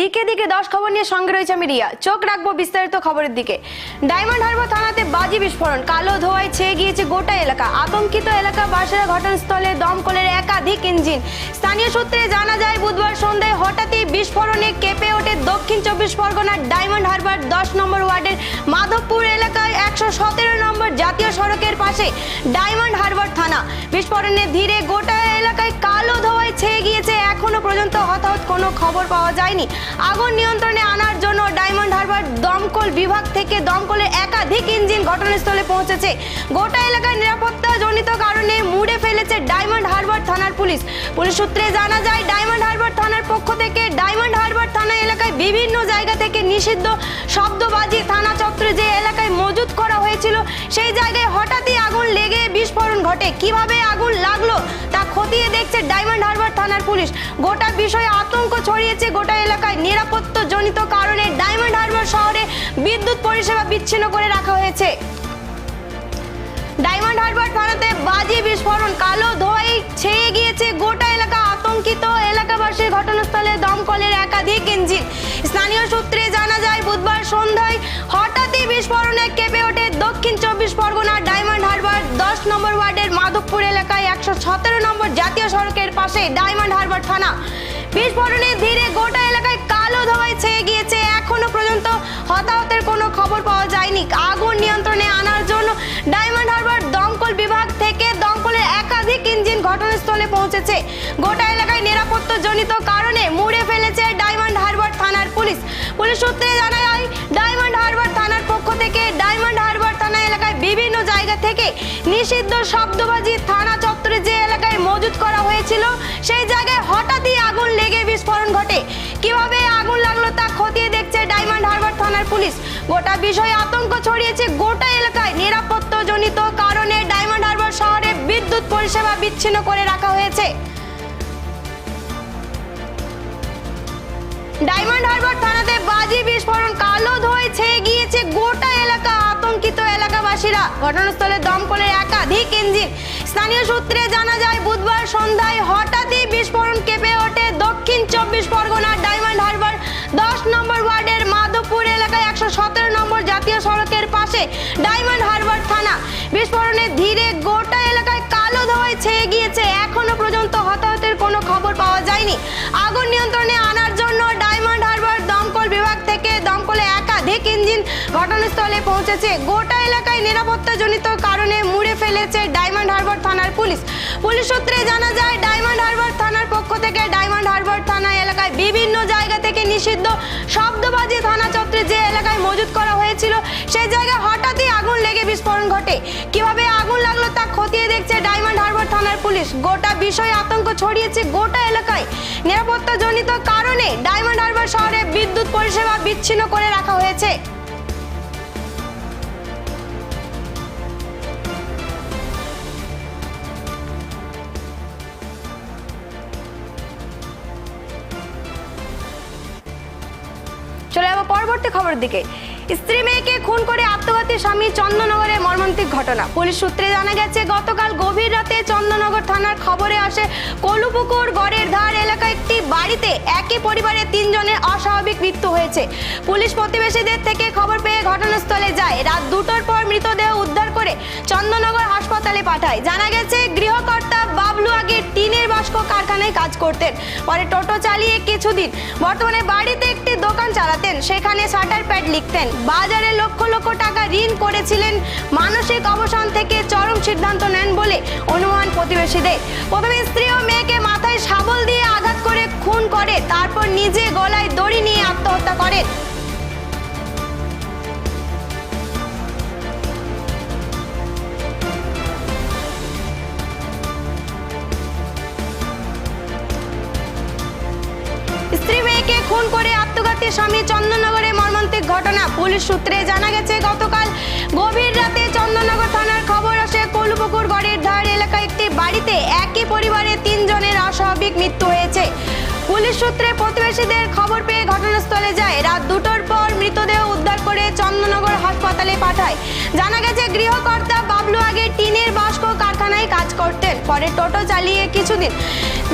দিকে দিকে, দশ খবর নিয়ে সঙ্গে রয়েছে আমি রিয়া। চোখ রাখব বিস্তারিত খবরের দিকে। ডায়মন্ড হারবার থানাতে বাজি বিস্ফোরণ, কালো ধোঁয়ায় ছেয়ে গিয়েছে গোটা এলাকা। আতঙ্কিত এলাকা এলাকাবাসীরা ঘটনাস্থলে দমকলের একাধিক ইঞ্জিন। স্থানীয় সূত্রে জানা যায়, বুধবার সন্ধ্যায় হঠাৎই বিস্ফোরণে কেঁপে ওঠে দক্ষিণ চব্বিশ পরগনার ডায়মন্ড হারবার দশ নম্বর ওয়ার্ডের মাধবপুর এলাকায় একশো সতেরো নম্বর জাতীয় সড়কের পাশে ডায়মন্ড হারবার থানা। বিস্ফোরণে ধীরে গোটা এলাকায় কালো ধোঁয়ায় ছেয়ে গিয়েছে, এখনও পর্যন্ত হতাহত কোনো খবর পাওয়া যায়নি। আগুন নিয়ন্ত্রণে আনার জন্য ডায়মন্ড হারবার দমকল বিভাগ থেকে দমকলের একাধিক ইঞ্জিন ঘটনাস্থলে পৌঁছেছে। গোটা এলাকায় নিরাপত্তা জনিত কারণে মুড়ে ফেলেছে ডায়মন্ড হারবার থানার পুলিশ। পুলিশ সূত্রে জানা যায়, ডায়মন্ড হারবার থানার পক্ষ থেকে ডায়মন্ড হারবার থানা এলাকায় বিভিন্ন জায়গা থেকে নিষিদ্ধ শব্দবাজি থানা চত্বরে যে এলাকায় মজুত করা হয়েছিল, সেই জায়গায় হঠাৎই বিস্ফোরণ ঘটে, কীভাবে আগুন লাগল তা খতিয়ে দেখছে ডায়মন্ড হারবার থানার পুলিশ। গোটা বিষয়ে আতঙ্ক ছড়িয়েছে গোটা এলাকায় নিরাপত্তা জনিত কারণে ডায়মন্ড হারবার শহরে বিদ্যুৎ পরিষেবা বিচ্ছিন্ন করে রাখা হয়েছে। ডায়মন্ড হারবার থানাতে বাজি বিস্ফোরণ, কালো ধোঁয়ায় ছেয়ে গিয়েছে গোটা এলাকা। আতঙ্কিত এলাকাবাসীর ঘটনাস্থলে দমকলের একাধিক ইঞ্জিন। স্থানীয় সূত্রে জানা যায়, বুধবার সন্ধ্যায় হঠাৎই বিস্ফোরণে কেঁপে ওঠে দক্ষিণ চব্বিশ পরগনার ডায়মন্ড হারবার নম্বর ওয়ার্ডের মাধবপুর এলাকায় একশো সতেরো নম্বর জাতীয় সড়কের পাশে ডায়মন্ড হারবার থানা। বিস্ফোরণে ধীরে গোটা এলাকায় কালো ধোঁয়ায় ছেয়ে গিয়েছে। এখনও পর্যন্ত হতাহতের কোনো খবর পাওয়া যায়নি। আগুন নিয়ন্ত্রণে আনার জন্য ডায়মন্ড হারবার দমকল বিভাগ থেকে দমকলের একাধিক ইঞ্জিন ঘটনাস্থলে পৌঁছেছে। গোটা এলাকায় নিরাপত্তা জনিত কারণে মুড়ে ফেলেছে ডায়মন্ড হারবার থানার পুলিশ। পুলিশ সূত্রে জানা যায় থেকে নিষিদ্ধ শব্দবাজি থানা চত্বরে যে এলাকায় মজুত করা হয়েছিল, সেই জায়গায় হঠাৎই আগুন লেগে বিস্ফোরণ ঘটে। কীভাবে আগুন লাগল তা খতিয়ে দেখছে ডায়মন্ড হারবার থানার পুলিশ। গোটা বিষয়ে আতঙ্ক ছড়িয়েছে গোটা এলাকায় নিরাপত্তা জনিত কারণে ডায়মন্ড হারবার শহরে বিদ্যুৎ পরিষেবা বিচ্ছিন্ন করে রাখা হয়েছে। ডায়মন্ড হারবার থানাতে বাজি বিস্ফোরণ, কালো ধোঁয়ায় ঘটনাস্থলে দমকলের একাধিক ইঞ্জিন। স্থানীয় সূত্রে জানা যায়, বুধবার সন্ধ্যায় হঠাৎই বিস্ফোরণ কেঁপে ওঠে দক্ষিণ চব্বিশ পরগনার ডায়মন্ড হারবার দশ নম্বর ওয়ার্ডের মাধবপুর এলাকায় একশো সতেরো নম্বর জাতীয় সড়কের পাশে ডায়মন্ড হারবার থানা। বিস্ফোরণে ধীরে গোটা এলাকায় কালো ধোঁয়ায় ছেয়ে গিয়েছে। এখনও পর্যন্ত হতাহতের কোনো খবর পাওয়া যায়নি। আগুন নিয়ন্ত্রণে আনার জন্য দমকলে একাধিক ইঞ্জিন ঘটনাস্থলে পৌঁছেছে। গোটা এলাকায় নিরাপত্তা জনিত কারণে মুড়ে ফেলেছে ডায়মন্ড হারবার থানার পুলিশ। পুলিশ সূত্রে জানা যায়, ডায়মন্ড হারবার থানার পক্ষ থেকে ডায়মন্ড হারবার থানা এলাকায় বিভিন্ন জায়গা থেকে নিষিদ্ধ শব্দবাজি থানা চত্বরে যে এলাকায় মজুত করা হয়েছিল, সেই জায়গায় হঠাৎই আগুন লেগে বিস্ফোরণ ঘটে। কীভাবে দেখছে ডায়মন্ড হারবার থানার পুলিশ। গোটা বিষয়ে আতঙ্ক ছড়িয়েছে গোটা এলাকায়। নিরাপত্তা জনিত কারণে ডায়মন্ড হারবার শহরে বিদ্যুৎ পরিষেবা বিচ্ছিন্ন করে রাখা হয়েছে। চলে যাব পরবর্তী খবরের দিকে। স্ত্রী মেয়েকে খুন করে আত্মঘাতী স্বামী চন্দননগরে মর্মান্তিক ঘটনা। পুলিশ সূত্রে জানা গেছে, গতকাল গভীর রাতে চন্দননগর থানার খবরে আসে, কলুপুকুর গড়ের ধার এলাকায় একটি বাড়িতে একই পরিবারের তিনজনের অস্বাভাবিক মৃত্যু হয়েছে। পুলিশ প্রতিবেশীদের থেকে খবর পেয়ে ঘটনাস্থলে যায়। রাত দুটোর পর মৃতদেহ উদ্ধার করে চন্দননগর হাসপাতালে পাঠায়। জানা গেছে, গৃহকর্তা বাবলু আগে টিনের বাস্ক কারখানায় কাজ করতেন। পরে টোটো চালিয়ে কিছুদিন বর্তমানে বাড়িতে একটি দোকান চালাতেন। সেখানে শাটার প্যাড লিখতেন। বাজারে লক্ষ লক্ষ টাকা ঋণ করেছিলেন। মানসিক অবসান থেকে চরম সিদ্ধান্ত নেন বলে অনুমান প্রতিবেশীদের। প্রথমে স্ত্রী ও মেয়েকে মাথায় শাবল দিয়ে আঘাত করে খুন করে, তারপর নিজে গলায় দড়ি নিয়ে আত্মহত্যা করেন। খুন করে আত্মঘাতী স্বামী চন্দননগরে মর্মান্তিক ঘটনা। পুলিশ সূত্রে জানা গেছে, গতকাল গভীর রাতে চন্দননগর থানার খবর আসে, কলুপুকুর গড়ের ধার এলাকায় একটি বাড়িতে একই পরিবারে তিনজনের অস্বাভাবিক মৃত্যু হয়েছে। পুলিশ সূত্রে প্রতিবেশীদের খবর পেয়ে ঘটনাস্থলে যায়। রাত দুটোর পর মৃতদেহ উদ্ধার করে চন্দননগর হাসপাতালে পাঠায়। জানা গেছে, গৃহকর্তা বাবলু আগে টিনের বাস্ক কারখানায় কাজ করতেন। পরে টোটো চালিয়ে কিছুদিন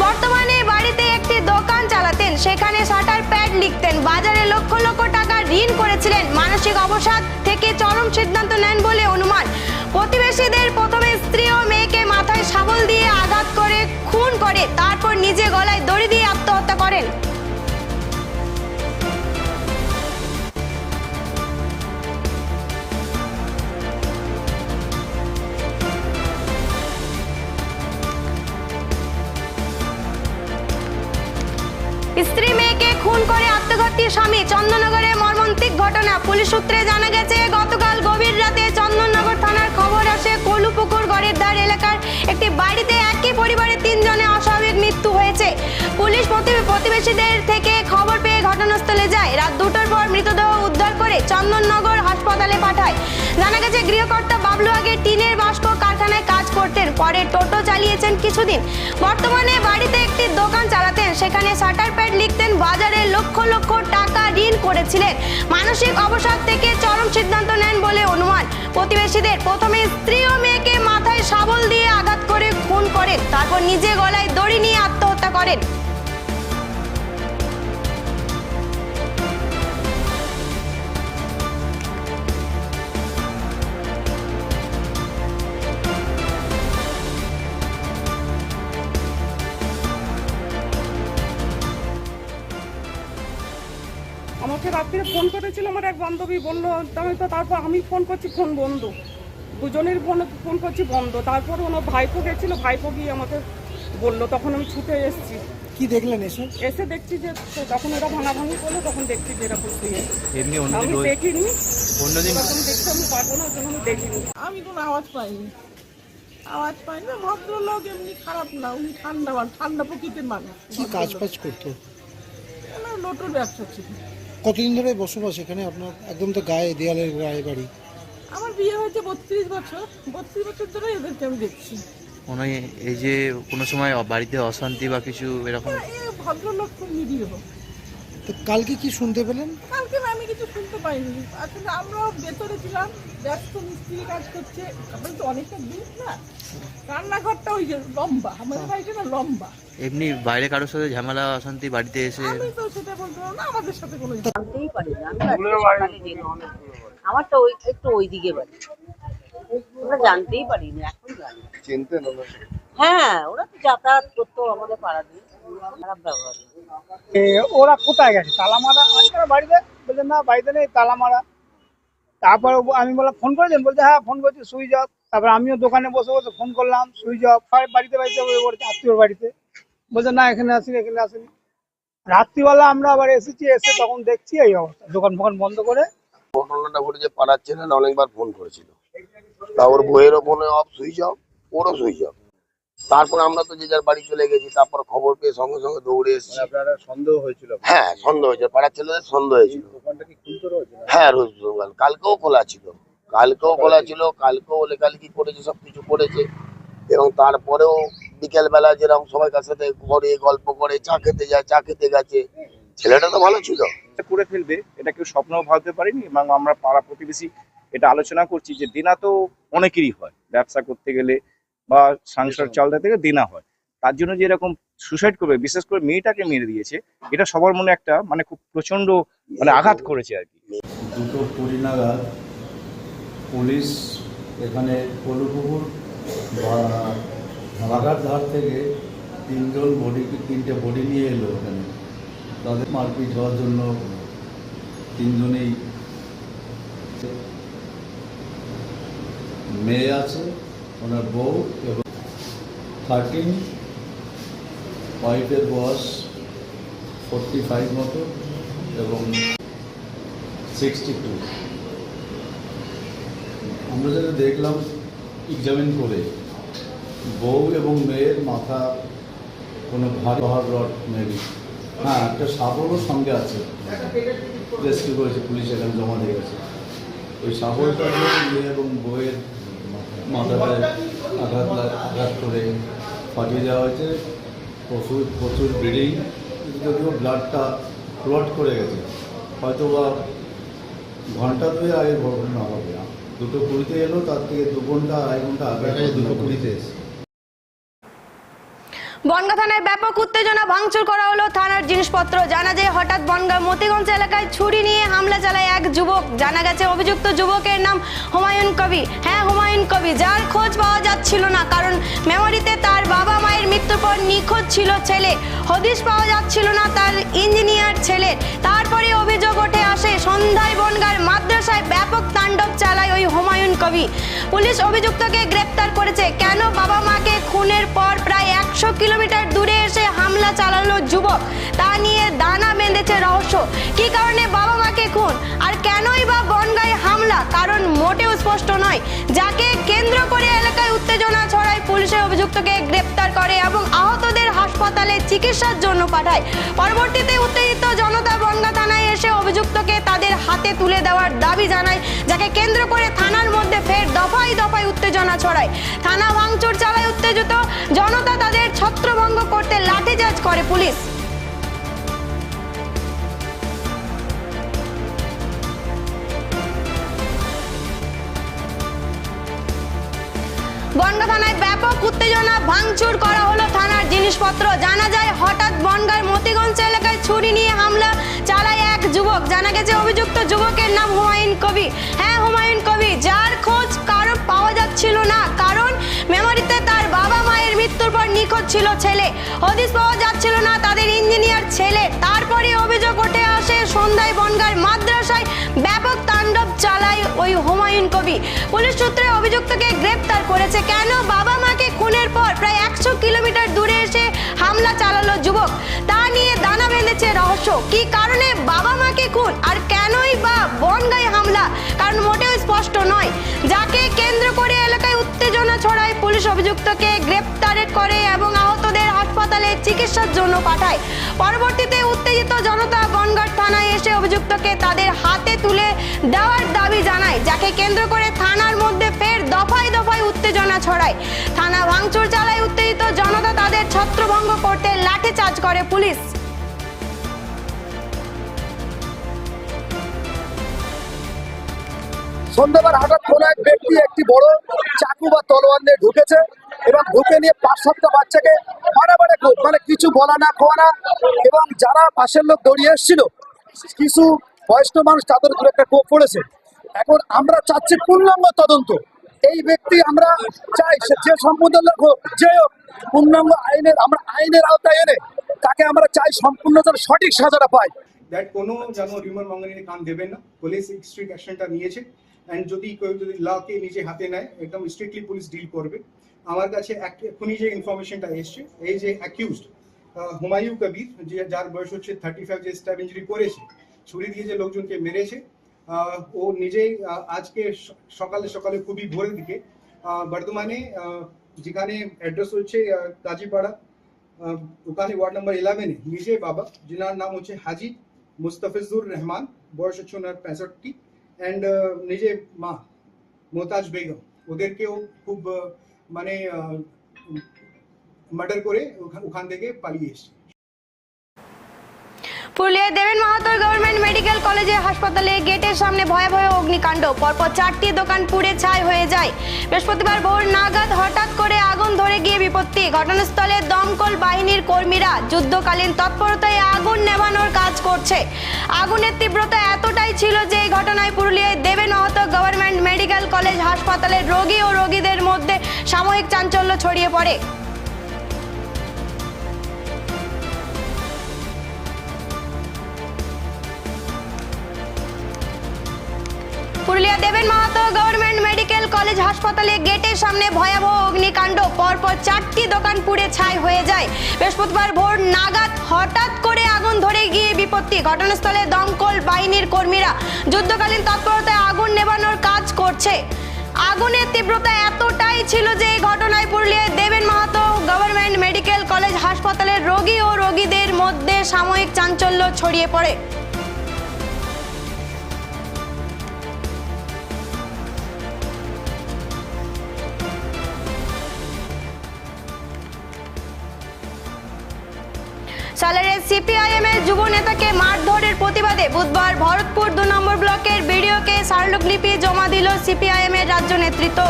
বর্তমানে বাড়িতে একটি দোকান চালাতেন। সেখানে শাটার প্যাড লিখতেন। বাজারে লক্ষ লক্ষ টাকা ঋণ করেছিলেন। মানসিক অবসাদ থেকে চরম সিদ্ধান্ত নেন বলে অনুমান। প্রতিবেশীদের প্রথমে স্ত্রী ও মেয়েকে মাথায় শাবল দিয়ে আঘাত করে, খুন করে। তারপর নিজে গলায় দড়ি দিয়ে আত্মহত্যা করেন। আত্মঘাতী স্বামী চন্দননগরে মর্মান্তিক ঘটনা। পুলিশ সূত্রে জানা গেছে, গতকাল গভীর রাতে চন্দননগর থানার খবর আসে, কলুপুকুর গড়ের ধার এলাকার একটি বাড়িতে একই পরিবারের তিনজনের অস্বাভাবিক মৃত্যু হয়েছে। পুলিশ প্রতিবেশীদের থেকে খবর পেয়ে ঘটনাস্থলে যায়। রাত দুটোর পর মৃতদেহ উদ্ধার করে চন্দননগর হাসপাতালে পাঠায়। জানা গেছে, গৃহকর্তা বাবলু আগে টিনের বাস্ক কারখানায় কাজ করতেন পরে টোটো চালিয়েছেন কিছুদিন। বর্তমানে বাড়িতে একটি দোকান চালাতেন। সেখানে শাটার প্যাড লিখতেন, বাজারে লক্ষ লক্ষ টাকা ঋণ করেছিলেন। মানসিক অবসাদ থেকে চরম সিদ্ধান্ত নেন বলে অনুমান। প্রতিবেশীদের প্রথমে স্ত্রী ও মেয়েকে মাথায় শাবল দিয়ে আঘাত করে খুন করেন। তারপর নিজে গলায় দড়ি নিয়ে আত্মহত্যা করেন। রাত্রে ফোন করেছিল আমার এক বান্ধবী বলল আমি তো তারপর আমি ফোন করছি ফোন বন্ধ। দুজনের ফোনে ফোন করছি বন্ধ। তারপর ওনার ভাইপো গেছিল ভাইপো গিয়ে আমাকে বলল তখন আমি ছুটে এসেছি। কি দেখলেন এসে? এসে দেখছি যে তো তখন ওরা ভাঙাভাঙি করল তখন দেখছি যে এরকম শুয়ে এমনি আমি দেখিনি। অন্যদিন এরকম দেখতে আমি পারব না ওই দেখিনি। আমি কোনো আওয়াজ পাইনি। আওয়াজ পাইনি। না ভদ্রলোক এমনি খারাপ না উনি ঠান্ডা মানুষ ঠান্ডা প্রকৃতির মানুষ। কি কাজ ফাজ করতো? লোটোর ব্যবসা ছিল। কতদিন ধরে বসবাস এখানে? আপনার একদম তো গায়ে দেয়ালের গায়ে বাড়ি। আমার বিয়ে হয়েছে বত্রিশ বছর। বত্রিশ বছর ধরে এদেরকে আমি দেখছি। মানে এই যে কোনো সময় বাড়িতে অশান্তি বা কিছু এরকম ভদ্রলোক খুব নিরীহ। তো কালকে কি শুনতে পেলেন? কালকে না আমি কিছু শুনতে পাইনি। আসলে আমরাও ভেতরে ছিলাম ব্যস্ত মিস্ত্রি কাজ করছে। তারপরে তো অনেকটা দূর না। রান্নাঘরটা ওই যে লম্বা। আমাদের বাড়িটা না লম্বা। এমনি বাইরে কারোর সাথে ঝামেলা অশান্তি বাড়িতে এসে? আমি তো সেটা বলতে পারব না আমাদের সাথে কোনো জানতেই পারি না। আমি আজকে আমার তো ওই একটু ওই দিকে বাড়ি। আমরা জানতেই পারি না এখন জানি। হ্যাঁ ওরা তো যাতায়াত করতো আমাদের পাড়া দিয়ে খারাপ ব্যবহার। ওরা কোথায় গেছে? তালা মারা আমি বাড়িতে? বলছে, না, বাড়িতে নেই তালা মারা তারপর আমি বললাম, ফোন করেছেন? বলছে হ্যাঁ ফোন করছি, সুইচ অফ। তারপর আমিও দোকানে বসে বসে ফোন করলাম, সুইচ অফ। বাড়িতে বাড়িতে আত্মীয়র বাড়িতে। বলছে, না, এখানে আসিনি এখানে আসিনি। রাত্রিবেলা আমরা আবার এসেছি, এসে তখন দেখছি এই অবস্থা। দোকান ফোকান বন্ধ করে। ঘটনাটা পাড়ার অনেকবার ফোন করেছিল। তা ওর বইয়েরও ফোনে অফ, সুইচ অফ, ওরও সুইচ অফ। তারপর আমরা তো যে যার বাড়ি চলে গেছি তারপর খবর পেয়ে সঙ্গে সঙ্গে দৌড়ে এসেছি। সন্দেহ হয়েছিল? হ্যাঁ সন্দেহ হয়েছিল। পাড়ার ছেলেদের সন্দেহ হয়েছিল। হ্যাঁ রোজ দোকান। কালকেও খোলা ছিল। কালকেও খোলা ছিল। কালকেও লেখালেখি করেছে সব কিছু করেছে। এবং তারপরেও বিকেল বেলা যেরকম সবাইকার সাথে ঘরে গল্প করে চা খেতে যায় চা খেতে গেছে। ছেলেটা তো ভালো ছিল। করে ফেলবে। এটা কেউ স্বপ্নও ভাবতে পারিনি এবং আমরা পাড়া প্রতিবেশী এটা আলোচনা করছি যে দিনা তো অনেকেরই হয়। ব্যবসা করতে গেলে বা সংসার চালতে থেকে দেনা হয়। তার জন্য যে এরকম সুসাইড করবে বিশেষ করে মেয়েটাকে মেরে দিয়েছে এটা সবার মনে একটা মানে খুব প্রচণ্ড মানে আঘাত করেছে আর কি। দুটো কুড়ি নাগাদ পুলিশ এখানে কলুপুকুর বাগার ধার থেকে তিনজন বডি তিনটে বডি নিয়ে এলো এখানে। তাদের মারপিট হওয়ার জন্য তিনজনেই মেয়ে আছে। ওনার বউ এবং থার্টিন ওয়াইফের বয়স ফোরটি ফাইভ মতো এবং সিক্সটি টু আমরা যেটা দেখলাম এক্সামিন করে বউ এবং মেয়ের মাথা কোনো ভারী পাহাড় রড মেবি হ্যাঁ একটা সাবলও সঙ্গে আছে। রেস্কিউ করেছে পুলিশ এখানে জমা দিয়ে গেছে। ওই সাবলটা মেয়ে এবং বউয়ের মাথাটায় আঘাত আঘাত করে পাঠিয়ে দেওয়া হয়েছে। প্রচুর প্রচুর ব্লিডিং যদিও ব্লাডটা ক্লট করে গেছে। হয়তো বা ঘণ্টা দুই আগে ঘটনা হবে। দুটো কুড়িতে এলো, তার থেকে দু ঘণ্টা, আড়াই ঘণ্টা আগে দুটো কুড়িতে এসে বনগা থানায় ব্যাপক উত্তেজনা ভাঙচুর করা হলো থানার জিনিসপত্র। জানা যায় হঠাৎ বনগা মতিগঞ্জ এলাকায় ছুরি নিয়ে হামলা চালায় এক যুবক। জানা গেছে অভিযুক্ত যুবকের নাম হুমায়ুন কবি। হ্যাঁ হুমায়ুন কবি, যার খোঁজ পাওয়া যাচ্ছিল না, কারণ মেমোরিতে তার বাবা মায়ের মৃত্যুর পর নিখোঁজ ছিল ছেলে। হদিশ পাওয়া যাচ্ছিল না তার ইঞ্জিনিয়ার ছেলে। তারপরে অভিযোগ উঠে আসে, সন্ধ্যায় বনগার মাদ্রাসায় ব্যাপক তাণ্ডব চালায় ওই হুমায়ুন কবি। পুলিশ অভিযুক্তকে গ্রেপ্তার করেছে। কেন বাবা মাকে খুনের পর একশো কিলোমিটার দূরে এসে হামলা চালালো যুবক। তা নিয়ে দানা বেঁধেছে রহস্য। কি কারণে বাবা মাকে খুন? আর কেনই বা বনগায় হামলা? কারণ মোটেও স্পষ্ট নয়। যাকে কেন্দ্র করে এলাকায় উত্তেজনা ছড়ায় পুলিশের অভিযুক্তকে গ্রেপ্তার করে এবং আহতদের হাসপাতালে চিকিৎসার জন্য পাঠায়। পরবর্তীতে উত্তেজিত জনতা বনগা থানায় এসে অভিযুক্তকে তাদের হাতে তুলে দেওয়ার দাবি জানায়, যাকে কেন্দ্র করে থানার মধ্যে ফের দফায় দফায় উত্তেজনা ছড়ায়। থানা ভাঙচুর চালায় উত্তেজিত। জনতা তাদের ছত্রভঙ্গ করতে লাঠিচার্জ করে পুলিশ। বনগা থানায় ব্যাপক উত্তেজনা, ভাঙচুর করা হলো থানার জিনিসপত্র। জানা যায়, হঠাৎ বনগার মতিগঞ্জ এলাকায় ছুরি নিয়ে হামলা চালায় এক যুবক। জানা গেছে, অভিযুক্ত যুবকের নাম হুমায়ুন কবি। হ্যাঁ হুমায়ুন কবি, যার খোঁজ পাওয়া যাচ্ছিল না, কারণ মেমোরিতে তার বাবা মায়ের মৃত্যুর পর নিখোঁজ ছিল ছেলে। হদিস পাওয়া যাচ্ছিল না তাদের ইঞ্জিনিয়ার ছেলে। তারপরে অভিযোগ উঠে আসে, সন্ধ্যায় বনগার মাদ্রাসায় ব্যাপক তাণ্ডব চালায় ওই হুমায়ুন কবি। পুলিশ সূত্রে অভিযুক্তকে গ্রেপ্তার করেছে। কেন? বাবা মাকে খুনের পর প্রায় একশো কিলোমিটার দূরে এসে হামলা চালালো যুবক। দানা বেঁধেছে রহস্য। কি কারণে বাবা মাকে খুন? আর কেনই বা বনগায় হামলা? কারণ মোটেও স্পষ্ট নয়। যাকে কেন্দ্র করে এলাকায় উত্তেজনা ছড়ায়, পুলিশ অভিযুক্তকে গ্রেপ্তার করে এবং আহতদের হাসপাতালে চিকিৎসার জন্য পাঠায়। পরবর্তীতে উত্তেজিত জনতা বনগাঁ থানায় এসে অভিযুক্তকে তাদের হাতে তুলে দেওয়ার দাবি জানায়, যাকে কেন্দ্র করে থানার মধ্যে ফের দফায় দফায় উত্তেজনা ছড়ায়। থানা ভাঙচুর চালায় উত্তেজিত জনতা তাদের ছত্রভঙ্গ করতে লাঠিচার্জ করে পুলিশ। সন্ধ্যাবার হঠাৎ কোনো এক ব্যক্তি, একটি বড় চাকু বা তলোয়ার নিয়ে ঢুকেছে এবং ঢুকে নিয়ে পাঁচ সাতটা বাচ্চাকে মারামারে মানে কিছু বলা না খোয়া না এবং যারা পাশের লোক দৌড়িয়ে এসেছিল, কিছু বয়স্ক মানুষ তাদের উপরে একটা কোপ পড়েছে। এখন আমরা চাচ্ছি পূর্ণাঙ্গ তদন্ত। এই ব্যক্তি আমরা চাই যে সম্পূর্ণ লোক হোক, যে হোক, পূর্ণাঙ্গ আইনের আমরা আইনের আওতায় এনে তাকে আমরা চাই সম্পূর্ণ যেন সঠিক সাজাটা পাই দ্যাট কোনো যেন রিউমার মঙ্গলিনে কান দেবেন না। পুলিশ স্ট্রিক্ট অ্যাকশনটা নিয়েছে। অ্যান্ড যদি কেউ যদি লকে নিজে হাতে নেয়, একদম স্ট্রিক্টলি পুলিশ ডিল করবে। আমার কাছে এক্ষুনি যে ইনফরমেশনটা এসছে, এই যে অ্যাকিউজড হুমায়ু কবির, যে যার বয়স হচ্ছে থার্টি ফাইভ যে স্ট্যাব ইঞ্জুরি করেছে, ছুরি দিয়ে যে লোকজনকে মেরেছে ও নিজেই আজকে সকালে সকালে খুবই ভোরের দিকে বর্ধমানে যেখানে অ্যাড্রেস হচ্ছে কাজীপাড়া ওখানে ওয়ার্ড নাম্বার ইলেভেনে নিজে বাবা, যিনার নাম হচ্ছে হাজি মুস্তাফিজুর রহমান, বয়স হচ্ছে ওনার পঁয়ষট্টি। অ্যান্ড নিজে মা মোতাজ বেগম ওদেরকেও খুব মানে মার্ডার করে ওখান থেকে পালিয়ে এসছে। পুরুলিয়ায় দেবেন মাহাতোর গভর্নমেন্ট মেডিকেল কলেজে হাসপাতালে গেটের সামনে ভয়াবহ অগ্নিকাণ্ড। পরপর চারটি দোকান পুড়ে ছাই হয়ে যায়। বৃহস্পতিবার ভোর নাগাদ হঠাৎ করে আগুন ধরে গিয়ে বিপত্তি। ঘটনাস্থলে দমকল বাহিনীর কর্মীরা যুদ্ধকালীন তৎপরতায় আগুন নেভানোর কাজ করছে। আগুনের তীব্রতা এতটাই ছিল যে এই ঘটনায় পুরুলিয়ায় দেবেন মাহাতো গভর্নমেন্ট মেডিকেল কলেজ হাসপাতালের রোগী ও রোগীদের মধ্যে সাময়িক চাঞ্চল্য ছড়িয়ে পড়ে। পুরুলিয়া দেবেন মাহাতো গভর্নমেন্ট মেডিকেল কলেজ হাসপাতালে গেটের সামনে ভয়াবহ অগ্নিকাণ্ড, পরপর চারটি দোকান পুড়ে ছাই হয়ে যায়। বৃহস্পতিবার ভোর নাগাদ হঠাৎ করে আগুন ধরে গিয়ে বিপত্তি। ঘটনাস্থলে দমকল বাহিনীর কর্মীরা যুদ্ধকালীন তৎপরতায় আগুন নেভানোর কাজ করছে। আগুনের তীব্রতা এতটাই ছিল যে এই ঘটনায় পুরুলিয়ায় দেবেন মাহাতো গভর্নমেন্ট মেডিকেল কলেজ হাসপাতালের রোগী ও রোগীদের মধ্যে সাময়িক চাঞ্চল্য ছড়িয়ে পড়ে। সালারের সিপিআইএম এর যুব নেতাকে মারধরের প্রতিবাদে বুধবার ভরতপুর দু নম্বর ব্লকের বিডিওকে স্মারকলিপি জমা দিল সিপিআইএম এর রাজ্য নেতৃত্ব।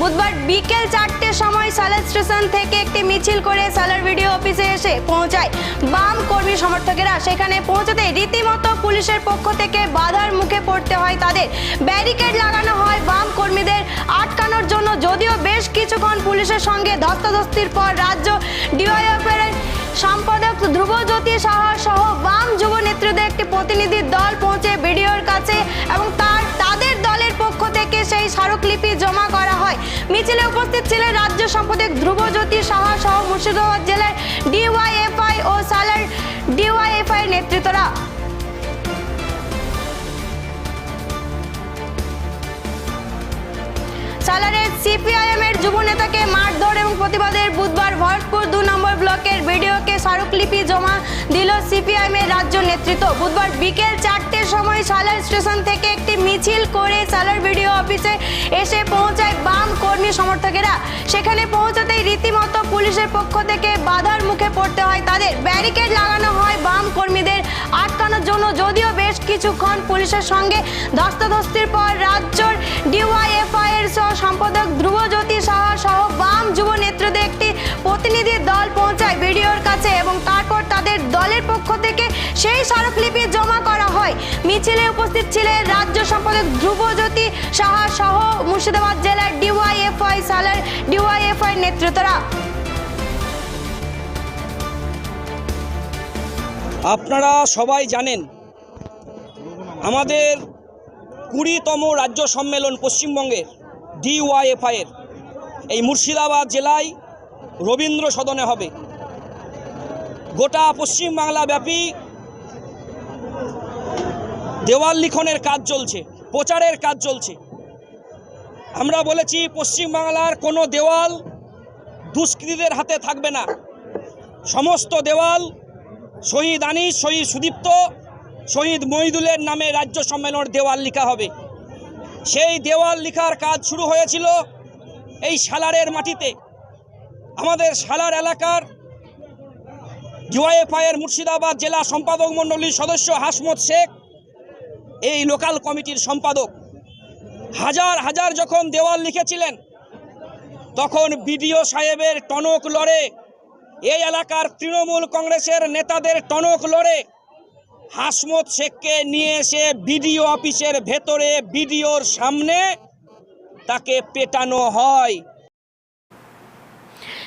বুধবার বিকেল চারটের সময় সালার স্টেশন থেকে একটি মিছিল করে সালার বিডিও অফিসে এসে পৌঁছায়। বাম কর্মী সমর্থকেরা সেখানে পৌঁছাতে রীতিমতো পুলিশের পক্ষ থেকে বাধার মুখে পড়তে হয় তাদের। ব্যারিকেড লাগানো হয় বাম কর্মীদের আটকানোর জন্য, যদিও বেশ কিছুক্ষণ পুলিশের সঙ্গে ধস্তাধস্তির পর রাজ্য ডিওয়াইএফ সম্পাদক ধ্রুবজ্যোতি সাহা সহ বাম যুব নেতৃত্বের একটি প্রতিনিধি দল পৌঁছে বিডিওর কাছে এবং তার, তাদের দলের পক্ষ থেকে সেই স্মারকলিপি জমা করা হয়। মিছিলে উপস্থিত ছিলেন রাজ্য সম্পাদক ধ্রুবজ্যোতি সাহা সহ মুর্শিদাবাদ জেলার ডিওয়াইএফআই ও সালার ডিওয়াইএফআই নেতৃত্বরা। সালারের সিপিআইএম এর যুব স্মারকলিপি জমা দিল সিপিআইএম এর রাজ্য নেতৃত্ব। বুধবার বিকেল চারটের সময় সালার স্টেশন থেকে একটি মিছিল করে সালার ভিডিও অফিসে এসে পৌঁছায় বাম কর্মী সমর্থকেরা। সেখানে পৌঁছাতেই রীতিমতো পুলিশের পক্ষ থেকে বাধার মুখে পড়তে হয় তাদের। ব্যারিকেড লাগানো হয় বাম কর্মীদের আটকানোর জন্য। যদিও বেশ কিছুক্ষণ পুলিশের সঙ্গে ধস্তাধস্তির পর রাজ্যর ডিওয়াইএফআই এর সহ সম্পাদক ধ্রুবজ্যোতি সাহা সহ বাম যুব নেতৃত্বের একটি প্রতিনিধি দল পৌঁছায়। বিডিওর দলের পক্ষ থেকে সেই স্মারকলিপি জমা করা হয়। মিছিলে উপস্থিত ছিলেন রাজ্য সম্পাদক ধ্রুবজ্যোতি সাহা সহ মুর্শিদাবাদ জেলার ডিওয়াইএফআই সালার ডিওয়াইএফআই নেতৃত্বরা। আপনারা সবাই জানেন, আমাদের কুড়িতম রাজ্য সম্মেলন পশ্চিমবঙ্গের ডিওয়াইএফআইয়ের এই মুর্শিদাবাদ জেলায় রবীন্দ্র সদনে হবে। গোটা পশ্চিমবাংলা ব্যাপী দেওয়াল লিখনের কাজ চলছে, প্রচারের কাজ চলছে। আমরা বলেছি, পশ্চিমবাংলার কোনো দেওয়াল দুষ্কৃতীদের হাতে থাকবে না। সমস্ত দেওয়াল শহীদ আনিস, শহীদ সুদীপ্ত, শহীদ মহিদুলের নামে রাজ্য সম্মেলনের দেওয়াল লিখা হবে। সেই দেওয়াল লিখার কাজ শুরু হয়েছিল এই সালারের মাটিতে। আমাদের সালার এলাকার ডিওয়াইএফআইয়ের মুর্শিদাবাদ জেলা সম্পাদক মণ্ডলীর সদস্য হাসমত শেখ, এই লোকাল কমিটির সম্পাদক। হাজার হাজার যখন দেওয়াল লিখেছিলেন, তখন বিডিও সাহেবের টনক লড়ে, এই এলাকার তৃণমূল কংগ্রেসের নেতাদের টনক লড়ে, হাসমত শেখকে নিয়ে এসে বিডিও অফিসের ভেতরে, বিডিওর সামনে তাকে পেটানো হয়।